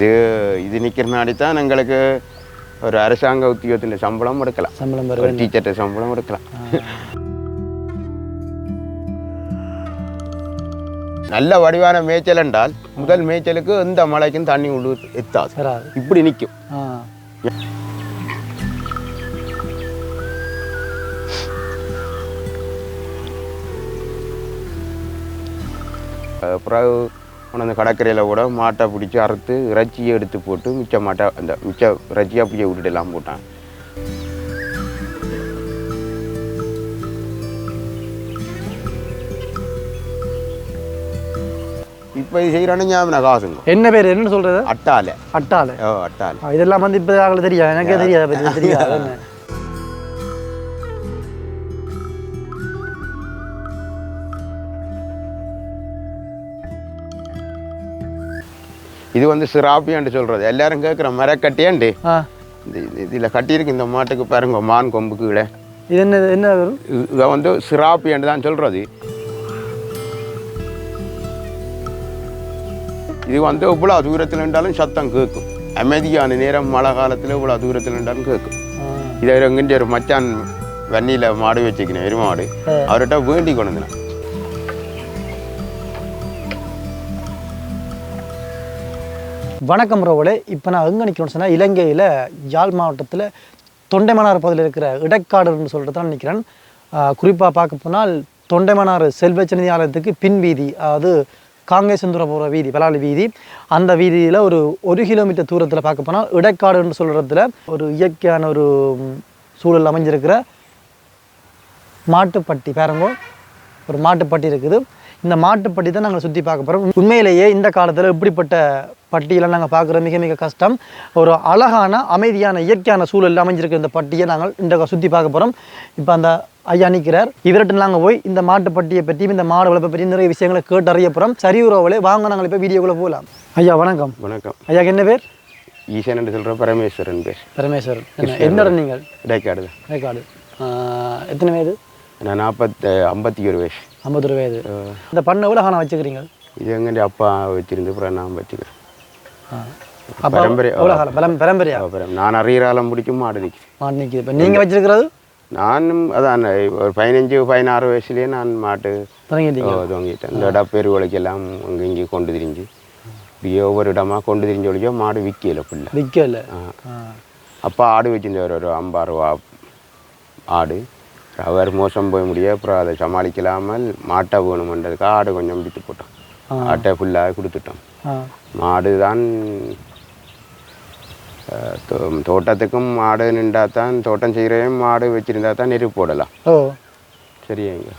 இது இது நிற்கிறனாடி தான் எங்களுக்கு ஒரு அரசாங்க உத்தியோகத்தின் சம்பளம் எடுக்கலாம். சம்பளம் ஒரு டீச்சர்கிட்ட சம்பளம் எடுக்கலாம். நல்ல வடிவான மேய்ச்சல் என்றால் முதல் மேய்ச்சலுக்கு எந்த மழைக்கும் தண்ணி உள்ளு எத்தாது. இப்படி நிற்கும் ஆ. பிறகு கொண்டாந்து கடற்கரையில் கூட மாட்டை பிடிச்சி அறுத்து இறைச்சியை எடுத்து போட்டு மிச்ச மாட்டை அந்த மிச்ச இறைச்சியை அப்படியே விட்டுட்டு எல்லாம் போட்டான். இப்போ இது செய்கிறானு ஞாபகம் காசுங்க? என்ன பேர்? என்ன சொல்றது? அட்டாலை அட்டாளு. ஓ அட்டாலை இதெல்லாம் வந்து இப்போ ஆகல தெரியாது. எனக்கே தெரியாது தெரியாது. இது வந்து சிராப்பியாண்டு சொல்கிறது எல்லாரும் கேட்குற மரக்கட்டியாண்டு ஆ. இந்த இதில் கட்டியிருக்கு இந்த மாட்டுக்கு பாருங்க மான் கொம்பு கீழே. இது என்ன என்ன இது- வந்து சிராப்பியாண்டு தான் சொல்கிறது இது வந்து இவ்வளோ தூரத்தில் இருந்தாலும் சத்தம் கேட்கும் அமைதியான நேரம் மழை காலத்தில் இவ்வளோ தூரத்தில் இருந்தாலும் கேட்கும். இதை எங்கிட்ட ஒரு மச்சான் வன்னியில் மாடு வச்சுக்கினேன் எருமாடு அவர்கிட்ட வேண்டி கொண்டு வந்தேன். வணக்கம் ரோவலே இப்போ நான் எங்கே நிற்கிறேன்னு சொன்னால் இலங்கையில் யாழ் மாவட்டத்தில் தொண்டைமனார் பகுதியில் இருக்கிற இடைக்காடுன்னு சொல்லிட்டு தான் நிற்கிறேன் குறிப்பாக பார்க்க போனால் தொண்டைமனார் செல்வச்சனிதி ஆலயத்துக்கு பின் வீதி அதாவது காங்கேசந்துரம் போகிற வீதி பலாளி வீதி அந்த வீதியில் ஒரு ஒரு கிலோமீட்டர் தூரத்தில் பார்க்க போனால் இடைக்காடுன்னு சொல்கிறதுல ஒரு இயற்கையான ஒரு சூழல் அமைஞ்சிருக்கிற மாட்டுப்பட்டி பாருங்க. ஒரு மாட்டுப்பட்டி இருக்குது. இந்த மாட்டுப்பட்டி தான் நாங்கள் சுற்றி பார்க்க போகிறோம் உண்மையிலேயே இந்த காலத்தில் இப்படிப்பட்ட பட்டியெல்லாம் நாங்கள் பார்க்குறது மிக மிக கஷ்டம். ஒரு அழகான அமைதியான இயற்கையான சூழலில் அமைஞ்சிருக்கிற இந்த பட்டியை நாங்கள் இந்த சுற்றி பார்க்க போகிறோம் இப்போ அந்த ஐயா நிற்கிறார் இவர்கிட்ட நாங்கள் போய் இந்த மாட்டுப்பட்டியை பற்றியும் இந்த மாடு வளர்ப்பை பற்றி நிறைய விஷயங்களை கேட்டு அறிய போகிறோம் சரி உறவுகளே வாங்க நாங்கள் இப்போ வீடியோக்குள்ளே போகலாம் ஐயா வணக்கம். வணக்கம். ஐயாக்கு என்ன பேர்? ஈசன் என்று சொல்கிற பரமேஸ்வரன் பேர். பரமேஸ்வரன். என்ன எந்த இடம் நீங்கள்? இடைக்காடு தான். ரேக்காடு எத்தனை வயது? நான் நாற்பத்தி ஐம்பத்தி ஒரு வயசு. ஐம்பது வயது. இந்த பண்ணை எவ்வளோ காணம் வச்சுக்கிறீங்க? இது எங்கே அப்பா வச்சிருந்து அப்புறம் நான் வச்சுக்கிறேன். நான் அறியறாலம் பிடிக்கும் மாடு நிற்கிறேன் மாடு நிற்கிது இப்போ நீங்கள் வச்சிருக்கிறது நானும் அதான் ஒரு பதினஞ்சு பதினாறு வயசுலேயே நான் மாட்டு துவங்கிட்டேன் இந்த இடம் பெருவளைக்கெல்லாம் அங்கே இங்கே கொண்டு திரிஞ்சு இப்படியே ஒவ்வொரு இடமா கொண்டு திரிஞ்சு ஒழிச்சோ மாடு விற்கல பிள்ளை விற்கல அப்பா ஆடு வச்சிருந்தவர் ஒரு ஐம்பது ரூபா ஆடு அவர் மோசம் போய் முடிய அப்புறம் அதை சமாளிக்கலாமல் மாட்டை வேணுமன்றதுக்காக ஆடு கொஞ்சம் விற்று போட்டோம் ஆட்டை ஃபுல்லாக கொடுத்துட்டோம். மாடு தான் தோட்டத்துக்கும் மாடு நின்றா தான் தோட்டம் செய்கிறேன் மாடு வச்சுருந்தா தான் நெருப்பு போடலாம். ஓ. சரியாங்க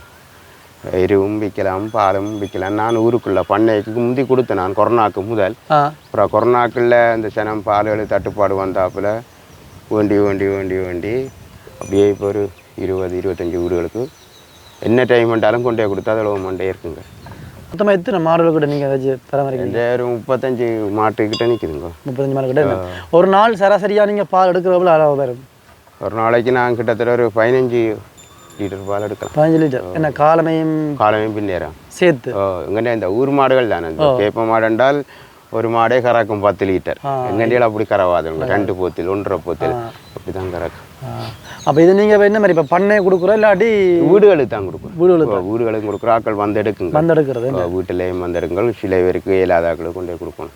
எருவும் விற்கலாம் பாலும் விற்கலாம். நான் ஊருக்குள்ள பண்ணைக்கு முந்தி கொடுத்தேன் நான் கொரோனாக்கு முதல். அப்புறம் கொரோனாக்குள்ள இந்த சனம் பால்கள் தட்டுப்பாடு வந்தாப்புல வேண்டி வேண்டி வேண்டி வேண்டி அப்படியே இப்போ ஒரு இருபது இருபத்தஞ்சி வீடுகளுக்கு என்ன டைம் பண்ணாலும் கொண்டே கொடுத்தா அதில் மண்டே இருக்குங்க. மொத்தமாக எத்தனை மாடுகள் கூட நீங்கள் பராமரிக்கிறீங்க? ஒரு முப்பத்தஞ்சு மாட்டுக்கிட்ட நிற்குதுங்க முப்பத்தஞ்சு மாடு கிட்ட? ஒரு நாள் சராசரியாக நீங்கள் பால் எடுக்கிறவங்கள அளவு வரும்? ஒரு நாளைக்கு நான் கிட்டத்தட்ட ஒரு பதினஞ்சு லிட்டர் பால் எடுக்கலாம். பதினஞ்சு லிட்டர். என்ன காலமையும் காலமே பின்னேரம் சேர்த்து? எங்கள்ட இந்த ஊர் மாடுகள் தானே இந்த கேப்ப மாடு என்றால் ஒரு மாடே கறக்கும் பத்து லிட்டர். எங்கண்டியில் அப்படி கறவாதுங்க. ரெண்டு போத்தில் ஒன்றரை போத்தில் அப்படி தான் கறக்கும். அப்போ இது நீங்கள் என்ன மாதிரி இப்போ பண்ணையை கொடுக்குறோம் இல்லாட்டி வீடுகளுக்கு தான் கொடுக்குறோம். வீடுகளுக்கு ஓ, வீடுகளுக்கு கொடுக்குற ஆக்கள் வந்து எடுக்குங்க வந்து எடுக்கிறது வீட்டிலேயும் வந்து எடுங்கள் சில பேருக்கு இயலாதாக்களுக்கு கொண்டு போய் கொடுக்கணும்.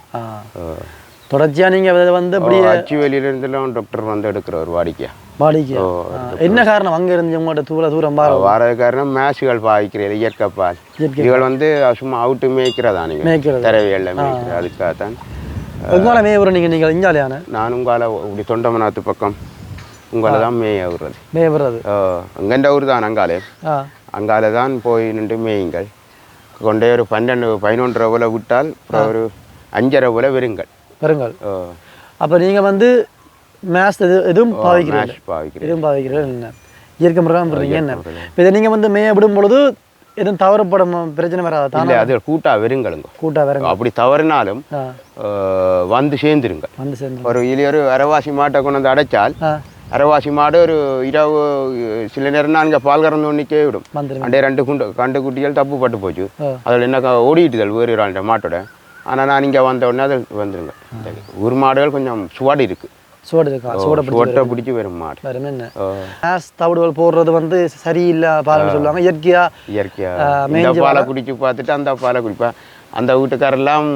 தொடர்ச்சியாக நீங்கள் அதை வந்து அப்படி அச்சு வெளியிலிருந்துலாம் டாக்டர் வந்து எடுக்கிற ஒரு வாடிக்கையா. பாடிக்கு ஆ. என்ன காரணம்? அங்கே இருந்து உங்கள்கிட்ட தூர தூரம் பாரு வாரது காரணம் மேசுகள் பாய்க்கிறீர்கள் இயற்கை பால் இதுகள் வந்து சும்மா அவுட்டு மேய்க்கிறதா நீங்கள் மேய்க்கிறது. தரவியல்ல மேய்க்கிற அதுக்காக தான் எங்கால மேவரம் நீங்கள் நீங்கள் இஞ்சாலியான நான் உங்கால இப்படி தொண்டமனாத்து பக்கம். உங்களை தான் மேய விடுறது மேவறது எங்கண்ட ஊர் தான் அங்காலே அங்கால தான் போய் நின்று மேயுங்கள். கொண்டே ஒரு பன்னெண்டு பதினொன்றரை போல விட்டால் அப்புறம் ஒரு அஞ்சரை போல வெறுங்கள் பெருங்கள் ஓ, அப்போ நீங்கள் வந்து மேத்ஸ் எது எதுவும் மேஷ் பாவிக்கிறேன். எதுவும் பாதிக்கிறீங்க என்ன இயற்கை முறையாக பண்ணுறீங்க என்ன? இப்போ இதை நீங்கள் வந்து மேய விடும் பொழுது எதுவும் தவறுப்படும் பிரச்சனை வராது? இல்லை அது கூட்டா வெறுங்களுங்க கூட்டா வேற அப்படி தவறினாலும் வந்து சேர்ந்துருங்க வந்து சேர்ந்து ஒரு ஒரு அரைவாசி மாட்டை கொண்டு வந்து அடைச்சால் அரைவாசி மாடு ஒரு இரவு சில நேரம் நாங்கள் பால் கறந்து ஒன்றிக்கே விடும். அண்டே ரெண்டு குண்டு கண்டு குட்டிகள் தப்பு பட்டு போச்சு. அதில் என்ன ஓடிட்டுதல் வேறு ஆண்ட மாட்டோட. ஆனால் நான் இங்கே வந்த உடனே அது வந்துருங்க. ஊர் மாடுகள் கொஞ்சம் சுவாடு இருக்கு. சோடு இருக்கா? சோட பிடிச்சி சுவட்டை பிடிச்சி வரும் மாடு. வேறு என்ன? தவிடுகள் போடுறது வந்து சரியில்லை பாருன்னு சொல்லுவாங்க. இயற்கையா? இயற்கையா. இந்த பாலை குடிச்சு பார்த்துட்டு அந்த பாலை குடிப்பா. அந்த வீட்டுக்காரெல்லாம்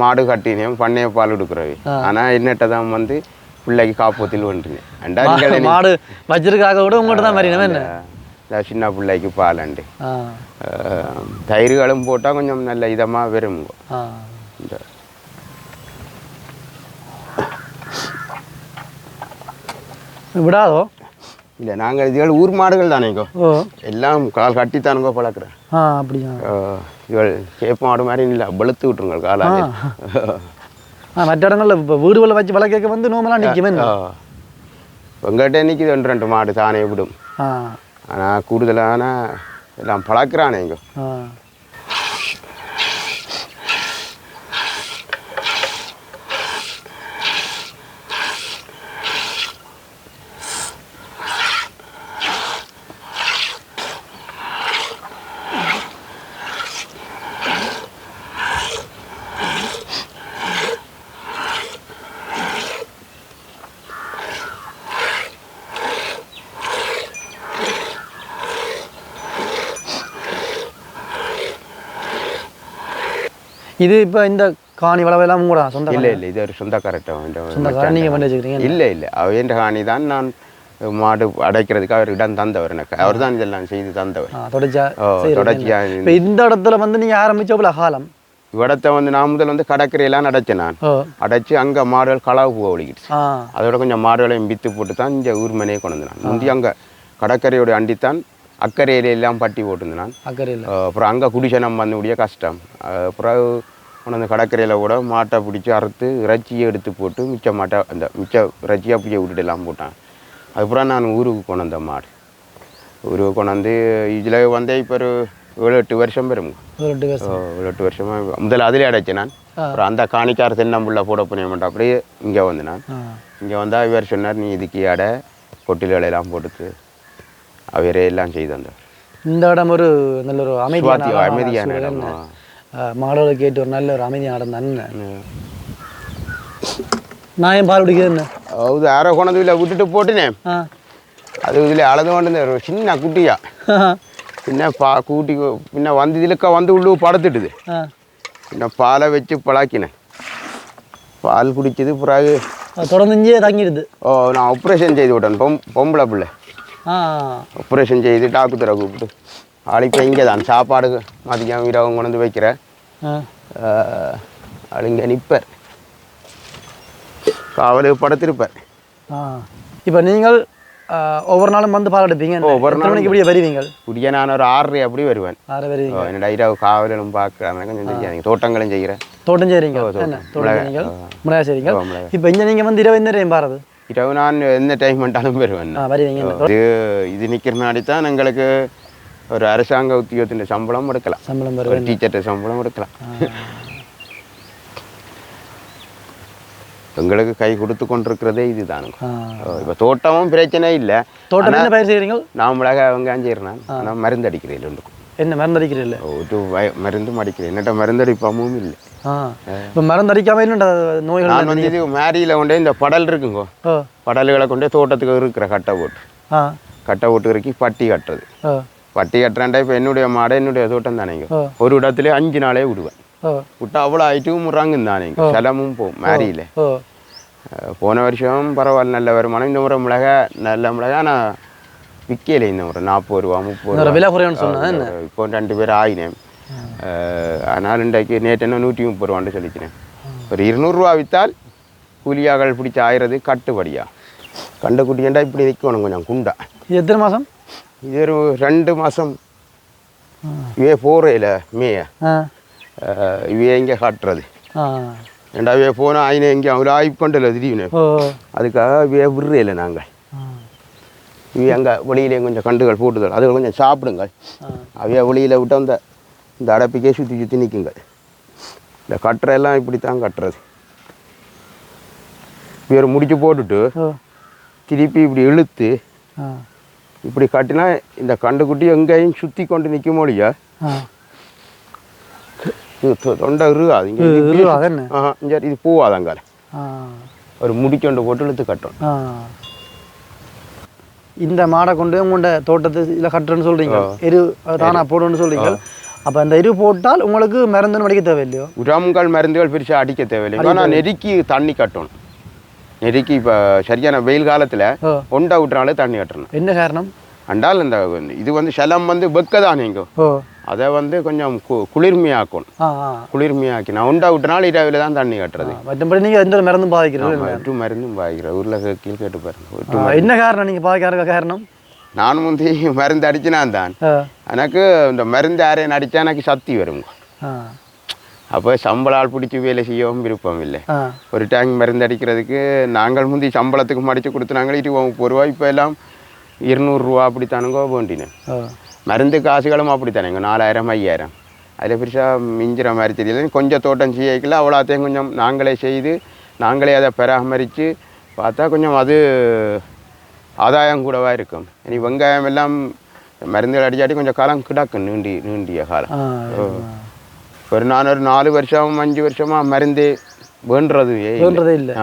மாடு கட்டினேன் பண்ணைய பால் கொடுக்குறவை ஆனால் என்னட்ட தான் வந்து பிள்ளைக்கு காப்பத்தில் அண்டா நீ- மாடு வச்சிருக்காக கூட உங்கள்கிட்ட தான் வரணும் என்ன? சின்ன பிள்ளைக்கு பாலண்டு. தயிர்களும் போட்டால் கொஞ்சம் நல்ல இதமாக வரும் இந்த. விடாதோ? இல்லை நாங்கள் இதுகள் ஊர் மாடுகள் தானேங்கோ எல்லாம் கால் கட்டித்தானுங்கோ பழக்கிறேன். அப்படியா? இவள் சேப்பு மாடு மாதிரி இல்லை வெளுத்து விட்டுருங்க காலாலே. ஆ. மற்ற இடங்கள்ல இப்போ வீடுகளை வச்சு வளர்க்க வந்து நோமலாக நிற்குமே உங்கள்கிட்ட நிற்கிது ஒன்று ரெண்டு மாடு தானே விடும் ஆனால் கூடுதலான எல்லாம் பழக்கிறானேங்கோ ஆ இது இப்போ இந்த காணி வளவெல்லாம் கூட சொந்த இல்லை இல்லை இது ஒரு சொந்த கரெக்டாக சொந்த காணி நீங்கள் பண்ணி வச்சுக்கிறீங்க இல்லை இல்லை. அவன் காணி தான் நான் மாடு அடைக்கிறதுக்கு அவர் இடம் தந்தவர் எனக்கு. அவர் தான் இதெல்லாம் செய்து தந்தவர். தொடர்ச்சியா இந்த இடத்துல வந்து நீங்கள் ஆரம்பிச்சப்பல காலம்? இவடத்தை வந்து நான் முதல்ல வந்து கடற்கரையெல்லாம் அடைச்சேன் நான். அடைச்சு அங்கே மாடுகள் களவு போக ஒழிக்கிடுச்சு. ஆ. அதோட கொஞ்சம் மாடுகளையும் வித்து போட்டு தான் இங்கே ஊர்மனையே கொண்டு வந்து நான் முந்தி அங்கே கடற்கரையோட அண்டித்தான் அக்கறையில எல்லாம் பட்டி போட்டுருந்து நான் அக்கறையில் அஹ் அப்புறம் அங்கே குடிசனம் முடிய கஷ்டம். அப்புறம் கொண்டு வந்து கடற்கரையில் கூட மாட்டை பிடிச்சி அறுத்து இறைச்சியை எடுத்து போட்டு மிச்ச மாட்டை அந்த மிச்ச இறைச்சியை அப்படியே விட்டுட்டு எல்லாம் போட்டான் அதுக்கப்புறம் நான் ஊருக்கு கொண்டு வந்தேன் மாடு. ஊருக்கு கொண்டு வந்து இதில் வந்தே இப்போ ஒரு ஏழு எட்டு வருஷம் பேர் ஏழு எட்டு வருஷமாக முதல்ல அதிலே அடைச்சேன் நான். அப்புறம் அந்த காணிக்கார தென்னம்புள்ள போட போனேன் மாட்டேன் அப்படியே இங்கே வந்து நான். இங்கே வந்தால் இவர் சொன்னார் நீ இதுக்கு அடை கொட்டில்களை எல்லாம் போட்டுட்டு அவரே எல்லாம் செய்து வந்தார் இந்த இடம் ஒரு நல்ல ஒரு அமைதியான அமைதியான இடம். மாடோட கேட்டு ஒரு நல்ல ஒரு அமைதியான இடம் தானே நான் ஏன் பால் குடிக்கிறது என்ன அது யாரோ கொண்டு இதில் விட்டுட்டு போட்டுனேன் அது இதில் அழுது கொண்டு சின்ன குட்டியா பின்ன பா கூட்டி பின்ன வந்து இதுலக்க வந்து உள்ளு படுத்துட்டுது பின்ன பாலை வச்சு பழக்கினேன் பால் குடிச்சது பிறகு தொடர்ந்து தங்கிடுது ஓ நான் ஆப்ரேஷன் செய்து விட்டேன் பொம் பொம்பளை பிள்ளை ஆப்ரேஷன் செய்து டாக்டரை கூப்பிட்டு ஆளுக்கு இங்கே தான் சாப்பாடு மதியம் இரவு கொண்டு வந்து வைக்கிறேன் இங்கே நிற்பார் காவலுக்கு படுத்திருப்பார். இப்போ நீங்கள் ஒவ்வொரு நாளும் வந்து பால் எடுப்பீங்க? ஒவ்வொரு மணிக்கு இப்படியே வருவீங்க குடிய நான் ஒரு ஆறரை அப்படி வருவேன். ஆறு வருவீங்க. என்னடா இரவு காவலும் பார்க்குறேன் கொஞ்சம் செய்யாதீங்க தோட்டங்களும் செய்கிறேன். தோட்டம் செய்றீங்க ஓ, தோட்டம். செய்றீங்க ஓ. மிளகாய் செய்றீங்க. இப்போ இங்கே நீங்கள் வந்து இரவு என்ன டைம் பாருது? இரவு நான் எந்த டைம் பண்ணிட்டாலும் வருவேன். வருவீங்க? இது இது நிற்கிறனாடி தான் எங்களுக்கு ஒரு அரசாங்க சம்பளம் எடுக்கலாம். சம்பளம் ஒரு வருவேன் டீச்சர்கிட்ட சம்பளம் எடுக்கலாம். எங்களுக்கு கை கொடுத்து கொண்டிருக்கிறதே இதுதானுங்க இப்போ தோட்டமும் பிரச்சனை இல்லை. தோட்டம் என்ன பயிர் செய்கிறீங்க நான் மிளகாய் வெங்காயம் செய்கிறேன் ஆனால் மருந்து அடிக்கிறேன் ஒன்றுக்கும் என்ன மருந்து அடிக்கிறீல்ல ஒரு மருந்தும் அடிக்கிறேன் என்னட்ட மருந்தடிப்பாமும் இல்லை. இப்போ மருந்து அடிக்காம நோய்கள் நான் வந்து இது மேரியில் கொண்டே இந்த படல் இருக்குங்க. படல்களை கொண்டே தோட்டத்துக்கு இருக்கிற கட்டை போட்டு. கட்டை போட்டு இறக்கி பட்டி கட்டுறது. ஓ பட்டி கட்டுறேன்டா இப்போ என்னுடைய மாடை என்னுடைய தோட்டம் தானேங்க. ஒரு இடத்துல அஞ்சு நாளே விடுவேன். விட்டா அவ்வளோ ஐட்டும் முறாங்க தானேங்க சிலமும் போகும் மேரியில். போன வருஷம் பரவாயில்ல நல்ல வருமானம். இந்த முறை மிளகா நல்ல மிளகா. நான் விற்கலை இந்த முறை. நாற்பது ரூபா முப்பது விலை குறைவுன்னு சொன்னா என்ன? இப்போ ரெண்டு பேர் ஆயினேன். ஆனால் இன்றைக்கு நேற்று என்ன நூற்றி முப்பது ரூபான்னு சொல்லிக்கிறேன். ஒரு இருநூறுவா விற்றால் கூலியாக்கள் பிடிச்சி ஆயிரது கட்டுப்படியா? கண்ட குட்டியண்டா இப்படி நிற்கணும் கொஞ்சம் குண்டா? எத்தனை மாதம் இது ஒரு ரெண்டு மாதம் இவே போகிறேல மேய ஆ. இவே எங்கே காட்டுறது? ஆ. ரெண்டா இவே போனால் ஆயினை எங்கே அவங்க ஆய்ப்பண்டில் திடீர்னு. அதுக்காக இவே விடுறையில் நாங்கள். இவை அங்கே வெளியிலே கொஞ்சம் கண்டுகள் போட்டுதல் அது கொஞ்சம் சாப்பிடுங்க அவைய வெளியில் விட்டு அந்த இந்த அடப்பிக்கே சுற்றி சுற்றி நிற்குங்க இந்த கட்டுற எல்லாம் இப்படி தான் கட்டுறது வேறு முடிச்சு போட்டுட்டு திருப்பி இப்படி இழுத்து இப்படி கட்டினா இந்த கண்டுக்குட்டி எங்கேயும் சுற்றி கொண்டு ஆ. இது தொ- தொண்டை இருகாது. இங்கே? ஆஹா, இங்க இது பூவாதங்கால. ஆ. ஒரு முடிக்கொண்டு போட்டு இழுத்து கட்டணும். ஆ. இந்த மாடை கொண்டு உங்களோட தோட்டத்து இதில் கட்டுறேன்னு சொல்றீங்க. எரு தானா போடுன்னு சொல்றீங்க. அப்போ அந்த எரு போட்டால் உங்களுக்கு மருந்துன்னு அடிக்க தேவையில்லையோ? உரங்கள் மருந்துகள் பெருசாக அடிக்க தேவையில்லை. ஆனால் நெருக்கி தண்ணி கட்டணும். நெருக்கி இப்போ சரியான வெயில் காலத்தில் ஒண்டை விட்டுனாலே தண்ணி கட்டணும். என்ன காரணம்? அண்டால் இந்த இது வந்து செலம் வந்து வெக்க தான் ஓ. அதை வந்து கொஞ்சம் கு குளிர்மையாக்கணும். குளிர்மையாக்கி நான் உண்டா விட்டனால இரவில் தான் தண்ணி கட்டுறது. மற்றபடி நீங்கள் எந்த மருந்தும் பாதிக்கிறது எட்டு மருந்தும் பாய்க்கிற ஊரில் கீழ் கேட்டு பாருங்க. என்ன காரணம் நீங்கள் பாதிக்காத காரணம்? நான் முந்தி மருந்து அடிச்சினான் தான். ஆ. எனக்கு இந்த மருந்து யாரையும் அடித்தா எனக்கு சக்தி வருங்க. அப்போ சம்பளால் பிடிச்சி வேலை செய்யவும் விருப்பம் இல்லை. ஒரு டேங்க் மருந்து அடிக்கிறதுக்கு நாங்கள் முந்தி சம்பளத்துக்கு மடித்து கொடுத்துனாங்க இருபது முப்பது ரூபா இப்போ எல்லாம் இருநூறுரூவா அப்படி தானுங்க வேண்டினேன். ஆ. மருந்து காசுகளும் அப்படி தானேங்க நாலாயிரம் ஐயாயிரம். அதில் பெருசாக மிஞ்சிற மாதிரி தெரியல. கொஞ்சம் தோட்டம் செய்யக்கல அவ்வளோத்தையும் கொஞ்சம் நாங்களே செய்து நாங்களே அதை பராமரித்து பார்த்தா கொஞ்சம் அது ஆதாயம் கூடவா இருக்கும். இனி வெங்காயம் எல்லாம் மருந்துகள் அடிச்சாட்டி கொஞ்சம் காலம் கிடக்கும் நீண்டி நீண்டிய காலம். ஒரு நான் ஒரு நாலு வருஷம் அஞ்சு வருஷமா மருந்து வேண்டுறது தோன்றதே இல்லை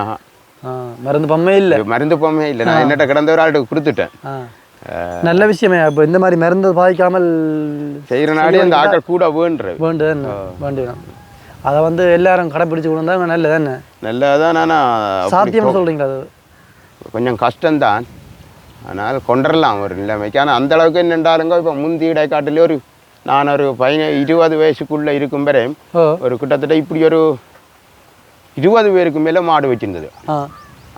மருந்து பம்மே இல்லை மருந்து போமே இல்லை நான் என்னட்ட கிடந்த ஒரு ஆள்கிட்ட கொடுத்துட்டேன் நல்ல விஷயமே அப்போ இந்த மாதிரி மருந்து பாதிக்காமல் செய்கிற நாடி அந்த ஆக்கள் கூட வேண்டுறது வேண்டுதான் வேண்டுதான் அதை வந்து எல்லாரும் கடைப்பிடிச்சு கொண்டு வந்தால் நல்லது தானே நல்லதான் ஆனால் சாத்தியம்னு சொல்கிறீங்களா அது கொஞ்சம் கஷ்டம்தான் ஆனால் கொண்டுடலாம் ஒரு நிலைமைக்கு ஆனால் அந்த அளவுக்கு என்னென்றாலுங்க இப்போ முந்தி இடைக்காட்டிலே ஒரு நான் ஒரு பதின இருபது வயசுக்குள்ளே இருக்கும் வரை ஒரு கிட்டத்தட்ட இப்படி ஒரு இருபது பேருக்கு மேலே மாடு வச்சிருந்தது.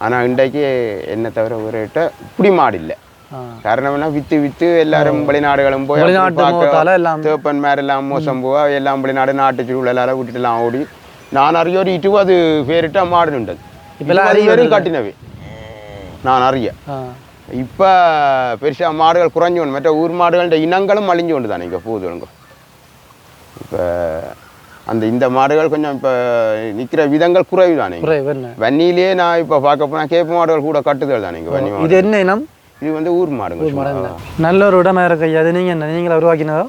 ஆனால் இன்றைக்கு என்ன தவிர ஒரு கிட்ட இப்படி மாடு இல்லை. காரணம் என்ன வித்து வித்து எல்லாரும் வெளிநாடுகளும் போய் எல்லாம் தேப்பன் மேல எல்லாம் மோசம் போவா எல்லாம் வெளிநாடு நாட்டு சூழலால் விட்டுட்டுலாம் ஓடி. நான் அறிய ஒரு இருபது பேர்கிட்ட மாடு நின்றது. பேரும் கட்டினவை நான் அறிய. இப்போ பெருசா மாடுகள் குறைஞ்சு கொண்டு மற்ற ஊர் மாடுகளோட இனங்களும் அழிஞ்சு கொண்டு தானே இங்கே போகுதுங்க இப்போ அந்த இந்த மாடுகள் கொஞ்சம் இப்போ நிற்கிற விதங்கள் குறைவு தானே குறைவு என்ன? வன்னியிலே நான் இப்போ பார்க்க போனால் கேப்பு மாடுகள் கூட கட்டுதல் தானே இங்கே வன்னி இது என்ன இனம்? இது வந்து ஊர் மாடுங்க. நல்ல ஒரு இடமா இருக்கு அது நீங்கள் என்ன? நீங்களா உருவாக்கினதோ?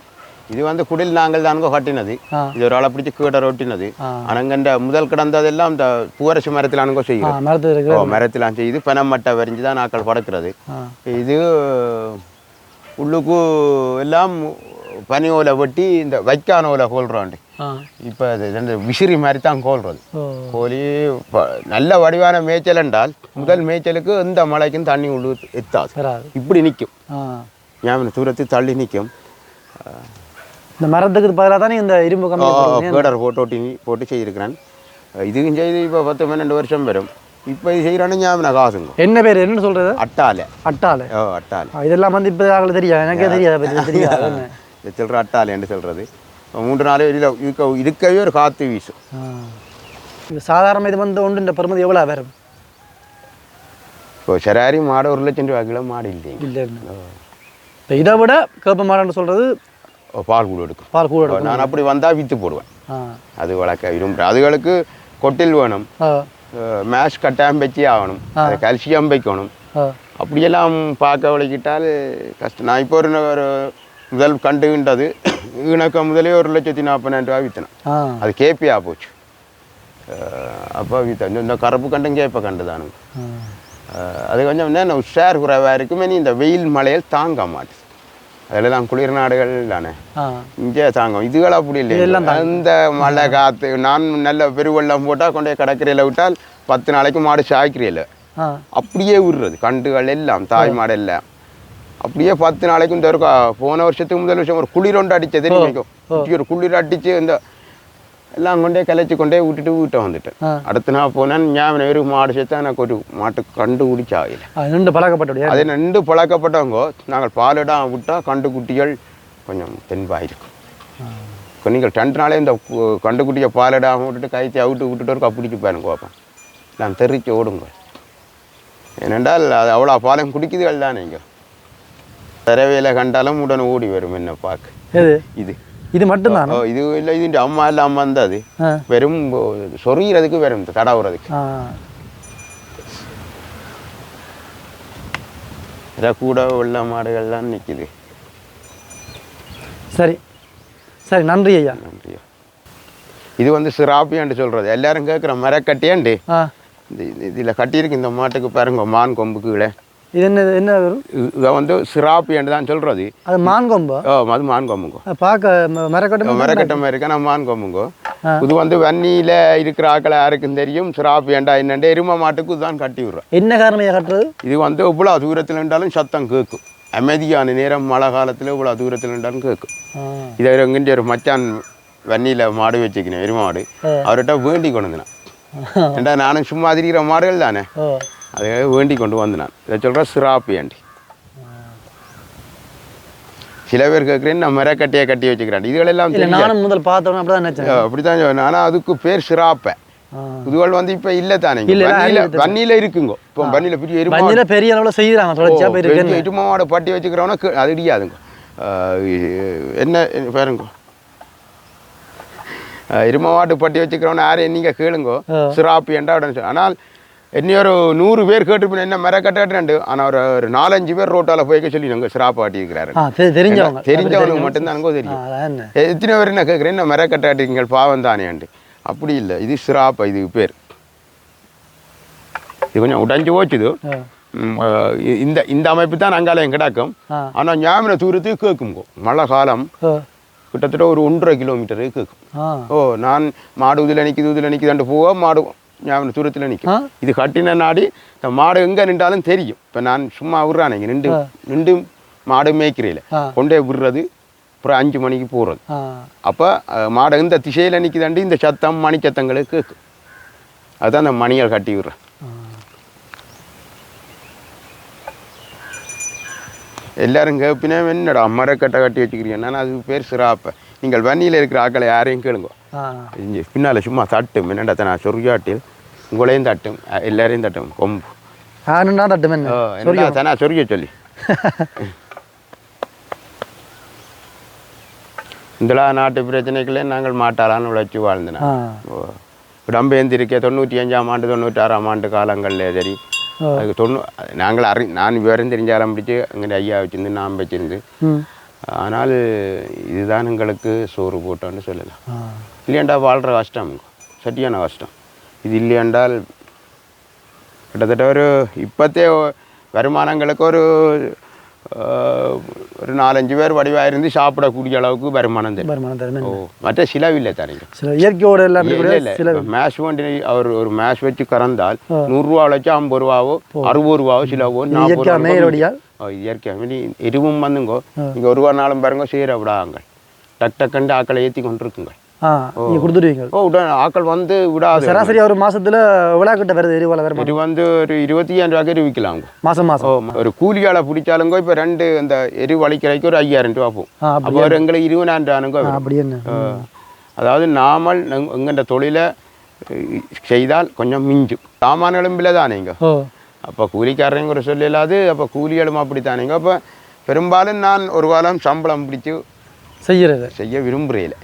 இது வந்து குடில் நாங்கள் தானுங்க கட்டினது. இது ஒரு ஆளை பிடிச்சி கீடர் ஒட்டினது. அனங்கண்ட முதல் கிடந்ததெல்லாம் இந்த பூவரசு மரத்தில் அனுங்க ஆ செய்கிறது மரத்து இருக்கு ஓ மரத்தில் செய்து பனமட்டை வரைஞ்சி தான் நாக்கள் பறக்கிறது ஆ. இது உள்ளுக்கு எல்லாம் பனி ஓலை வெட்டி இந்த வைக்கான ஓலை கோல்றாண்டு. இப்போ அது ரெண்டு விசிறி மாதிரி தான் கோல்றது. கோழி நல்ல வடிவான மேய்ச்சல் என்றால் முதல் மேய்ச்சலுக்கு எந்த மழைக்கும் தண்ணி உள்ளு எத்தாது. இப்படி நிற்கும் ஞாபகம் தூரத்து தள்ளி நிற்கும் இந்த மரத்துக்கு பதிலாக தானே இந்த இரும்பு கம்பி. பேடர் போட்டு ஒட்டி போட்டு செய்திருக்கிறேன். இதுவும் செய்து இப்போ பத்து பன்னெண்டு வருஷம் வரும். இப்போ இது செய்கிறான்னு ஞாபகம் காசுங்க. என்ன பேர்? என்னன்னு சொல்றது? அட்டாலை அட்டாளு. ஓ அட்டாலை இதெல்லாம் வந்து இப்போ ஆகல தெரியாது. எனக்கே தெரியாது தெரியாது. என்ன. சில்லற அட்டாலைன்னு சொல்கிறது மூன்று நாள் இருக்க இருக்கவே ஒரு காற்று வீசும். இது சாதாரண இது வந்து ஒன்று இந்த பெருமதி எவ்வளோ வரும்? இப்போ சராரி மாடு ஒரு லட்சம் ரூபா கிலோ மாடு இல்லைங்க. இல்லைன்னு இப்போ இதை விட கேப்ப மாடன்னு சொல்றது ஓ, பால் கூட எடுக்கும். பால் கூட எடுக்கும். நான் அப்படி வந்தால் விற்று போடுவேன். அது வளர்க்க விரும்புகிறேன் அதுகளுக்கு கொட்டில் வேணும். மேஷ் கட்டாயம் வச்சு ஆகணும். அது கல்சியம் வைக்கணும். அப்படியெல்லாம் பார்க்க வலிக்கிட்டால் கஷ்டம். நான் இப்போ ஒரு முதல் கண்டுகின்றது இணக்க முதலே ஒரு லட்சத்தி நாற்பதாயிரம் ரூபா விற்றேன் அது கேப்பியாக போச்சு. அப்போ வித்த இந்த கருப்பு கண்டும் கேப்ப கண்டு தானுங்க. அது கொஞ்சம் என்ன உஷார் குறைவாக இருக்குமே நீ இந்த வெயில் மழையில் தாங்க மாட்டுது அதில் தான். குளிர் நாடுகள் தானே இங்கே தாங்கும். இதுகள் அப்படி இல்லை அந்த மழை காற்று நான் நல்ல பெருவெள்ளம் போட்டால் கொண்டே கடற்கரையில் விட்டால் பத்து நாளைக்கு மாடு சாய்க்கிறீல்ல ஆ. அப்படியே விடுறது கண்டுகள் எல்லாம் தாய் மாடு எல்லாம். அப்படியே பத்து நாளைக்கு இந்த போன வருஷத்துக்கு முதல் வருஷம் ஒரு குளிர் ஒன்று அடிச்சது. தெரியும்? ஒரு குளிர் அடிச்சு இந்த எல்லாம் கொண்டே கலைச்சு கொண்டே விட்டுட்டு வீட்டை வந்துட்டேன். அடுத்த நாள் போனேன் ஞாபகம் ஒரு மாடு சேர்த்தா எனக்கு ஒரு மாட்டு கண்டு குடிச்சாகல ஆ, நின்று பழக்கப்பட்டபடியா அது ரெண்டு பழக்கப்பட்டவங்க நாங்கள் பாலிடம் விட்டால் கண்டு குட்டிகள் கொஞ்சம் தென்பாக இருக்கும் நீங்கள் ரெண்டு நாளே இந்த கண்டு குட்டியை பாலிடாம விட்டுட்டு கைத்தி அவுட்டு விட்டுட்டு ஒரு கப்பிடிச்சு பாருங்க பார்ப்பேன் நான் தெரிச்சு ஓடுங்க ஏனென்றால் அது அவ்வளோ பாலம் குடிக்குதுகள் தான் நீங்கள் தரவையில் கண்டாலும் உடனே ஓடி வரும் என்ன பார்க்க இது இது மட்டும்தான்? இது இல்லை இது அம்மா இல்லை அம்மா இருந்தது ஆ வெறும் சொறிகிறதுக்கு வெறும் தடவுறதுக்கு ஆ இதை கூட உள்ள மாடுகள்லாம் நிற்கிது சரி சரி நன்றி ஐயா நன்றியா இது வந்து சிராப்பியாண்டு சொல்கிறது எல்லாரும் கேட்குற மரக்கட்டியாண்டு இதில் கட்டியிருக்கு இந்த மாட்டுக்கு பாருங்க மான் கொம்பு கீழே இது என்ன என்ன இதை வந்து சிராப்பியாண்டு தான் சொல்கிறது அது மான் கொம்பா ஓ அது மான் கொம்புங்கோ அது பார்க்க மரக்கட்டும் மரக்கட்ட மாதிரி இருக்கா? நான் மான் கொம்புங்கோ இது வந்து வன்னியில் இருக்கிற ஆக்களை யாருக்கும் தெரியும். சிராப்பியாண்டா என்னண்டு? எரும மாட்டுக்கு தான் கட்டி விடுறோம். என்ன காரணமையாக கட்டுறது? இது வந்து இவ்வளோ தூரத்தில் இருந்தாலும் சத்தம் கேட்கும். அமைதியான நேரம் மழை காலத்தில் இவ்வளோ தூரத்தில் இருந்தாலும் கேட்கும். இதை எங்கிட்ட ஒரு மச்சான் வன்னியில் மாடு வச்சுக்கிறேன் எரும மாடு. அவர்கிட்ட வேண்டி கொண்டு வந்தேன். ஏண்டா நானும் சும்மா அதிரிக்கிற மாடுகள் தானே? ஓ அதை வேண்டி கொண்டு வந்து நான். இதை சொல்கிறேன் சிராப்பியாண்டி சில பேர் கேட்குறேன் நான் மரக்கட்டையை கட்டி வச்சுக்கிறேன். இதுகளெல்லாம் நானும் முதல் பார்த்தோன்னே அப்படி தான் நினச்சேன் அப்படித்தான் சொன்னேன். ஆனால் அதுக்கு பேர் சிராப்பை. இதுகள் வந்து இப்போ இல்லை தானே இல்ல, வன்னியில் இருக்குங்க. இப்போ வன்னியில் பெரிய எருமா வஞ்சில பெரிய அளவில் செய்கிறாங்க தொடர்ச்சியாக எட்டுமாவோட பட்டி வச்சுக்கிறவனா அது இடியாதுங்க. என்ன பாருங்க? இருமவாட்டு பட்டி வச்சுக்கிறவன யாரையும் நீங்கள் கேளுங்கோ. சிராப்பி என்றா உடனே சொல்லு. ஆனால் இன்னொரு நூறு பேர் கேட்டு என்ன மர கட்டாட்டு ஆனால் ஒரு ஒரு நாலஞ்சு பேர் ரோட்டால போய்க்க சொல்லி நாங்கள் சிராப்பு ஆட்டியிருக்கிறாரு. தெரிஞ்சவங்க. தெரிஞ்சவனுக்கு மட்டும்தான் அங்கே தெரியும். எத்தனை பேர் என்ன கேட்குறேன் என்ன மர கட்டாட்டிங்கள் பாவம் தானேண்டு அப்படி இல்லை. இது சிராப்பா இது பேர். இது கொஞ்சம் உடைஞ்சு போச்சுது இந்த இந்த அமைப்பு தான் அங்காலயம் கிடக்கும். ஆனால் ஞாபக தூரத்துக்கு கேட்கும் மழை காலம் கிட்டத்தட்ட ஒரு ஒன்றரை கிலோமீட்டருக்கு கேட்கும் ஓ நான் மாடு உதில் நிற்கிது உதில் நிற்கிதுன்ட்டு போவா மாடு ஞாபக தூரத்தில். நிற்கும் இது கட்டின நாடி இந்த மாடு எங்கே நின்றாலும் தெரியும். இப்போ நான் சும்மா விட்றானே இங்கே நின்று நின்று மாடு மேய்க்கிறேன் ஆ. கொண்டே விடுறது அப்புறம் அஞ்சு மணிக்கு போகிறது அப்போ மாடு இந்த திசையில் நிற்கிதாண்டி இந்த சத்தம் மணி சத்தங்களுக்கு அதுதான் அந்த மணியை கட்டி விடுறேன். எல்லாரும் கேப்பினே என்னடா மரக்கட்டை கட்டி வச்சுக்கிறீங்க? நான் அது பேர் சிராப்பை. நீங்கள் வன்னியில் இருக்கிற ஆக்களை யாரையும் கேளுங்க. பின்னால் சும்மா தட்டும் என்னடா நான் சொருகாட்டில்? உங்களையும் தட்டும் எல்லாரையும் தட்டும். கொம்பு. ஆனுன்னா தட்டு என்ன? ஓ, என்னடா தானா சொருக சொல்லி. இந்தலா நாட்டு பிரச்சனைகளே நாங்கள் மாட்டாளான்னு உழைச்சி வாழ்ந்தன. ஆ. உடம்பேந்திருக்க தொண்ணூற்றி அஞ்சாம் ஆண்டு தொண்ணூற்றாறாம் ஆண்டு காலங்களில் சரி. அதுக்கு தொண்ணூ நாங்கள் அறி நான் விவரம் தெரிஞ்சாலும் பிடிச்சி அங்கே ஐயா வச்சிருந்து நான் வச்சிருந்து. ஆனால் இதுதான் எங்களுக்கு சோறு போட்டோன்னு சொல்லலாம். இல்லையாண்டா வாழ்கிற கஷ்டம் சரியான கஷ்டம். இது இல்லையாண்டால் கிட்டத்தட்ட ஒரு இப்போத்தே வருமானங்களுக்கு ஒரு ஒரு நாலஞ்சு பேர் வடிவாக இருந்து சாப்பிடக்கூடிய அளவுக்கு வருமானம் தெரியும் வருமானம் தரும் ஓ மற்ற சிலவில்லை தானே சில இயற்கையோட எல்லாம் இல்லை மேஷ் வண்டி அவர் ஒரு மேஷ் வச்சு கறந்தால் நூறுரூவா வச்சு ஐம்பது ரூபாவோ அறுபது ரூபாவோ சிலவோ நாற்பது ரூபா மேலோடியால் ஓ, இயற்கை இனி எருவும் வந்துங்கோ நீங்கள் ஒரு வார நாளும் பாருங்க சீர விடாங்க டக் டக்குண்டு ஆக்களை ஏற்றி கொண்டிருக்குங்க. ஆ நீங்க கொடுத்துருவீங்க ஓ உட ஆக்கள் வந்து விடாது. சராசரி ஒரு மாசத்துல விழாக்கிட்ட வருது எரிவால வருமானம். இது வந்து ஒரு இருபத்தி ஐயாயிரம் ரூபாய்க்கு விற்கலாங்க மாசம் மாசம். ஒரு கூலியால பிடிச்சாலுங்க இப்போ ரெண்டு அந்த எரி வலிக்கிறதுக்கு ஒரு ஐயாயிரம் ரூபா போகும். அப்போ எங்களுக்கு இருபதாயிரம் ரூபானுங்க அப்படி என்ன? அதாவது நாமல் எங்கள்ட தொழிலை செய்தால் கொஞ்சம் மிஞ்சும். சாமான்களும் விலை தானேங்க அப்போ கூலிக்காரங்க ஒரு சொல்ல இல்லாது அப்போ கூலிகளும் அப்படி தானேங்க அப்போ பெரும்பாலும் நான் ஒரு காலம் சம்பளம் பிடிச்சு செய்யறது. செய்ய விரும்புகிறேன்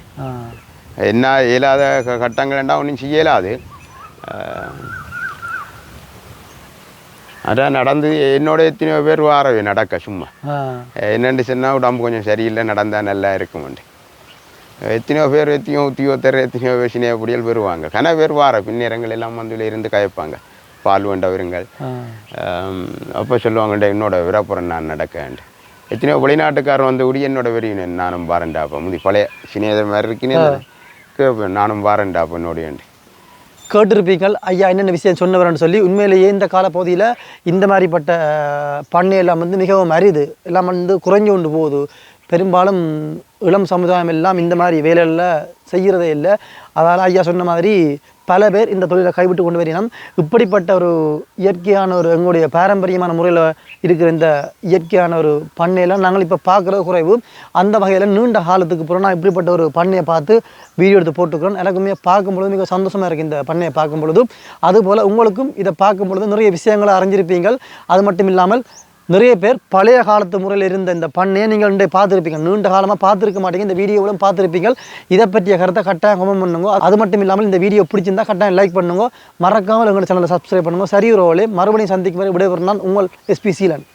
என்ன இயலாத கட்டங்கள்ண்டா ஒன்றும் செய்யலாது அதான் நடந்து என்னோட எத்தனையோ பேர் வாரவே நடக்க சும்மா என்னென்னு சொன்னால் உடம்பு கொஞ்சம் சரியில்லை நடந்தால் நல்லா இருக்குமெண்டு எத்தனையோ பேர் எத்தனையோ உத்தியோகத்தர் எத்தனையோ பேர் சினிய புடியல் வருவாங்க கன பேர் வார பின்னேரங்கள் எல்லாம் வந்து இருந்து கயப்பாங்க பால் வேண்டவருங்கள் அப்போ சொல்லுவாங்கண்ட என்னோட விரப்புறம் நான் நடக்கேன்ட்டு எத்தனையோ வெளிநாட்டுக்காரன் வந்து கூடி என்னோட வெறியினேன் நானும் வாரண்டா அப்போ முந்தி பழைய சினியதை மாதிரி இருக்கேன் கேட்பேன் நானும் வாரண்டா அப்போ கேட்டிருப்பீங்கள் ஐயா என்னென்ன விஷயம் சொன்னவரன்னு சொல்லி உண்மையிலேயே இந்த காலப்பகுதியில் இந்த மாதிரிப்பட்ட பண்ணை எல்லாம் வந்து மிகவும் அரிது. எல்லாம் வந்து குறைஞ்சு கொண்டு போகுது. பெரும்பாலும் இளம் சமுதாயம் எல்லாம் இந்த மாதிரி வேலைகளில் செய்கிறதே இல்லை. அதனால் ஐயா சொன்ன மாதிரி பல பேர் இந்த தொழிலை கைவிட்டு கொண்டு வரணும் இப்படிப்பட்ட ஒரு இயற்கையான ஒரு எங்களுடைய பாரம்பரியமான முறையில் இருக்கிற இந்த இயற்கையான ஒரு பண்ணையெல்லாம் நாங்கள் இப்போ பார்க்குறது குறைவு. அந்த வகையில் நீண்ட காலத்துக்கு பிறகு நான் இப்படிப்பட்ட ஒரு பண்ணையை பார்த்து வீடியோ எடுத்து போட்டுக்கிறோம் எனக்குமே பார்க்கும் பொழுது மிக சந்தோஷமாக இருக்குது இந்த பண்ணையை பார்க்கும் பொழுது. அதுபோல் உங்களுக்கும் இதை பார்க்கும் பொழுது நிறைய விஷயங்களை அறிஞ்சிருப்பீங்கள் அது மட்டும் இல்லாமல் நிறைய பேர் பழைய காலத்து முறையில் இருந்த இந்த பண்ணையை நீங்கள் இன்றைய பார்த்துருப்பீங்க. நீண்ட காலமாக பார்த்துருக்க மாட்டீங்க. இந்த வீடியோவிலும் பார்த்துருப்பீங்க. இதை பற்றிய கருத்தை கட்டாயம் கமெண்ட் பண்ணுங்க. அது மட்டும் இல்லாமல் இந்த வீடியோ பிடிச்சிருந்தா கட்டாயம் லைக் பண்ணுங்க. மறக்காமல் எங்களோட சேனலை சப்ஸ்கிரைப் பண்ணுங்க. சரி ரோலே மறுபடியும் சந்திக்கும் வரை விடைபெறும் நான் உங்கள் எஸ்பி சீலன்